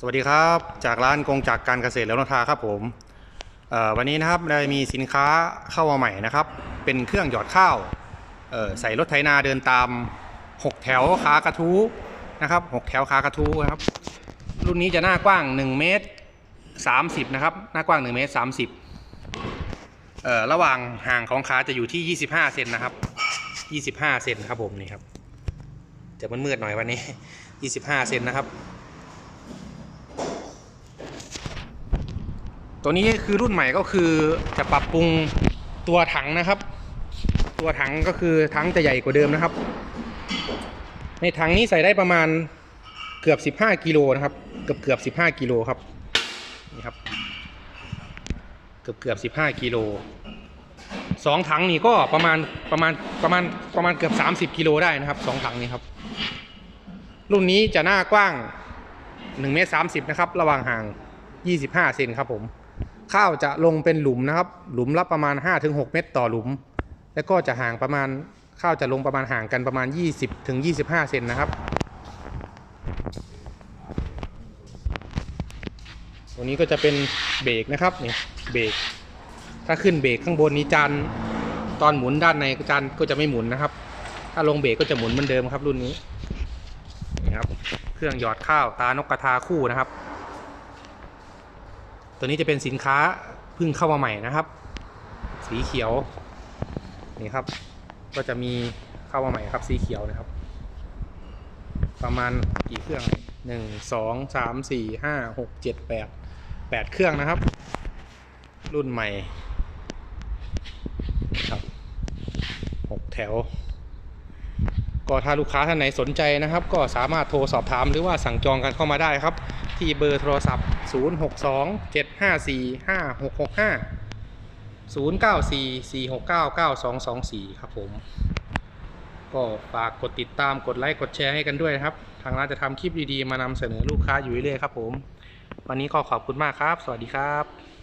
สวัสดีครับจากร้านกงจักการเกษตรแล้วนทาครับผมวันนี้นะครับได้มีสินค้าเข้ามาใหม่นะครับ เป็นเครื่องหยอดข้าวใส่รถไถนาเดินตาม 6 แถวขากระทู้นะครับ 6 แถวขากระทู้ครับ รุ่นนี้จะหน้ากว้าง 1 เมตร 30 นะครับ หน้ากว้าง 1 เมตร 30 ระหว่างห่างของขาจะอยู่ที่ 25 เซนนะครับ 25 เซนครับผมนี่ครับจะมืดๆหน่อยวันนี้ 25 เซนนะครับ ตัวนี้คือรุ่นใหม่ก็คือจะปรับปรุงตัวถังนะครับ ตัวถังก็คือถังจะใหญ่กว่าเดิมนะครับ ในถังนี้ใส่ได้ประมาณเกือบ 15กิโลนะครับ เกือบเกือบ15กิโลครับนี่ครับ เกือบเกือบ15กิโลสองถังนี่ก็ประมาณประมาณประมาณประมาณเกือบ 30กิโลได้นะครับสองถังนี้ครับ รุ่นนี้จะหน้ากว้าง1เมตร30นะครับ ระหว่างห่าง 25 เซนครับผม ข้าวจะลงเป็นหลุมนะครับ หลุมละประมาณ 5-6 เมตรต่อหลุม แล้วก็จะห่างประมาณข้าวจะลงประมาณห่างกันประมาณ 20-25 เซนนะครับ ตัวนี้ก็จะเป็นเบรกนะครับนี่เบรกถ้าขึ้นเบรกข้างบนนี้จานตอนหมุนด้านในจานก็จะไม่หมุนนะครับ ถ้าลงเบรกก็จะหมุนเหมือนเดิมครับรุ่นนี้นี่ครับ เครื่องหยอดข้าวตานกกระทาคู่นะครับ ตัวนี้จะเป็นสินค้าเพิ่งเข้ามาใหม่นะครับ สีเขียวนี่ครับ ก็จะมีเข้ามาใหม่ครับสีเขียวนะครับ ประมาณกี่เครื่องหนึ่งสองสามสี่ห้าหกเจ็ดแปดแปดเครื่องนะครับ รุ่นใหม่ครับหกแถว ก็ถ้าลูกค้าท่านไหนสนใจนะครับ ก็สามารถโทรสอบถามหรือว่าสั่งจองกันเข้ามาได้ครับ ที่เบอร์โทรศัพท์ 062 754 5665 094 469 9224 ครับผม ก็ฝากกดติดตามกดไลค์กดแชร์ให้กันด้วยนะครับ ทางร้านจะทำคลิปดีๆ มานำเสนอลูกค้าอยู่เรื่อยๆครับผม วันนี้ก็ขอบคุณมากครับ สวัสดีครับ